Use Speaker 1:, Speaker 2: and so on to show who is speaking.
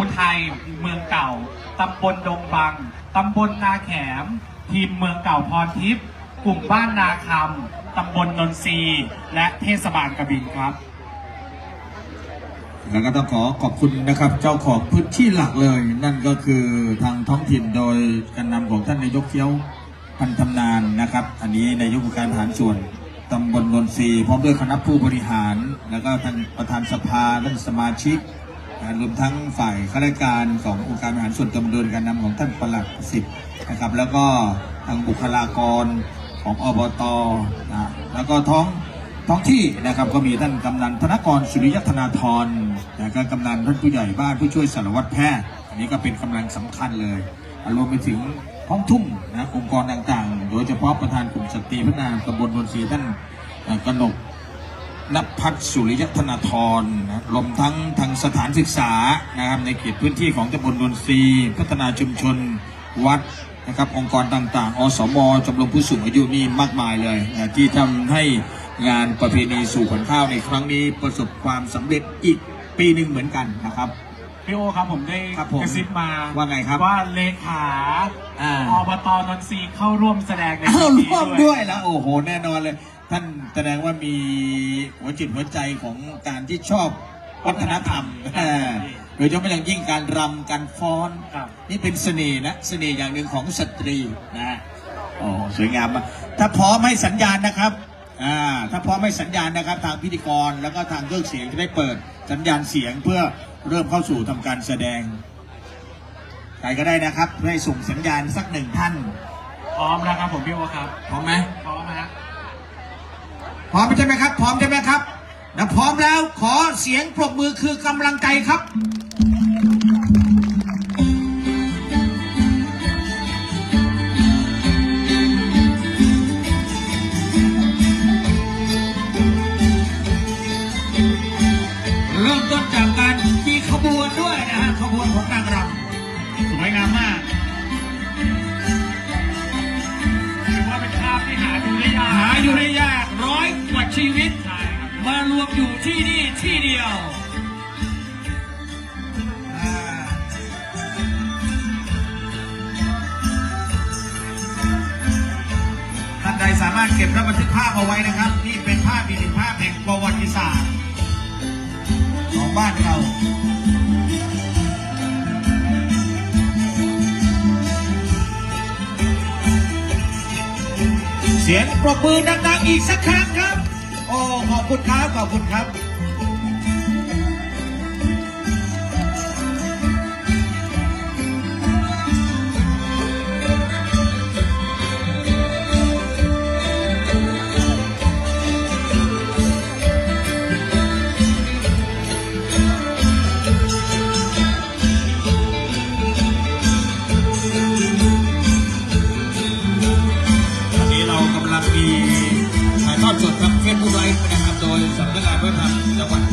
Speaker 1: ูไทยเมืองเก่า ตำบลดงบัง ตำบลนาแขม ทีมเมืองเก่าพรทิพย์ กลุ่มบ้านนาคำ ตำบลนนทรี และเทศบาลกระบินครับ
Speaker 2: แล้วก็ต้องขอขอบคุณนะครับเจ้าของพื้นที่หลักเลย นั่นก็คือทางท้องถิ่นโดยการนำของท่านนายกเที่ยวพันธำนานนะครับ อันนี้นายกการทหารส่วนตำบลนนทรีพร้อมด้วยคณะผู้บริหาร แล้วก็ท่านประธานสภาท่านสมาชิก รวมทั้งฝ่ายข้าราชการขององค์การบริหารส่วนตำบลการนำของท่านประหลัดสิทธิ์นะครับ แล้วก็ทางบุคลากรของอบตนะแล้วก็ท้องท้องที่นะครับก็มีท่านกำนันธนกรสุริยธนาธรนะก็กำนันท่านผู้ใหญ่บ้านผู้ช่วยสารวัตรแพทย์อันนี้ก็เป็นกำลังสำคัญเลยรวมไปถึงห้องทุ่งนะองค์กรต่างๆ โดยเฉพาะประธานกลุ่มสตรีพัฒนาตำบลนนทรีท่านกนก นภัทรสุริยธนาธรนะรวมทั้งทางสถานศึกษานะครับในเขตพื้นที่ของตำบลนนทรีย์พัฒนาชุมชนวัดนะครับองค์กรต่างๆ อสมชมรมผู้สูงอายุนี่มากมายเลยนะที่ทำให้งานประเพณีสู่ขวัญข้าวในครั้งนี้ประสบความสำเร็จอีกปีหนึ่งเหมือนกันนะครับ
Speaker 1: พี่โอครับผมได้
Speaker 2: ครับผม
Speaker 1: กระซิบมา
Speaker 2: ว่าไงครับ
Speaker 1: ว่าเลขา
Speaker 2: อ่า
Speaker 1: อบตนนทรีย์เข้าร่วมแสดงใน
Speaker 2: อ้าว
Speaker 1: ปีนี้
Speaker 2: ร่วมด้วยแล้ว โอ้โห แน่นอนเลย ท่านแสดงว่ามีหัวจิตหัวใจของการที่ชอบวัฒนธรรมอ่าโดยเฉพาะอย่างยิ่งการรำการฟ้อน
Speaker 1: ครับ
Speaker 2: นี่เป็นเสน่ห์นะเสน่ห์อย่างหนึ่งของสตรีนะฮะโอ้สวยงามมากถ้าพร้อมให้สัญญาณนะครับอ่าถ้าพร้อมให้สัญญาณนะครับ ทางพิธีกรแล้วก็ทางเครื่องเสียงจะได้เปิดสัญญาณเสียงเพื่อ เริ่มเข้าสู่ทำการแสดง ใครก็ได้นะครับเพื่อให้ส่งสัญญาณสักหนึ่งท่าน
Speaker 1: พร้อมแล้วครับผมพี่โอครับ
Speaker 2: พร้อมไหม
Speaker 1: พร้อมนะฮะ
Speaker 2: พร้อมใช่ไหมครับ พร้อมใช่ไหมครับนะพร้อมแล้วขอเสียงปรบมือคือกำลังใจครับเริ่มต้น กว่าชีวิต มารวมอยู่ที่นี่ที่เดียวท่านใดสามารถเก็บและบันทึกภาพเอาไว้นะครับ นี่เป็นภาพอีกหนึ่งภาพแห่งประวัติศาสตร์ ของบ้านเราเสียงปรบมือดังๆอีกสักครั้งครับ โอ้ขอบคุณครับขอบคุณครับ นะครับจังหวัด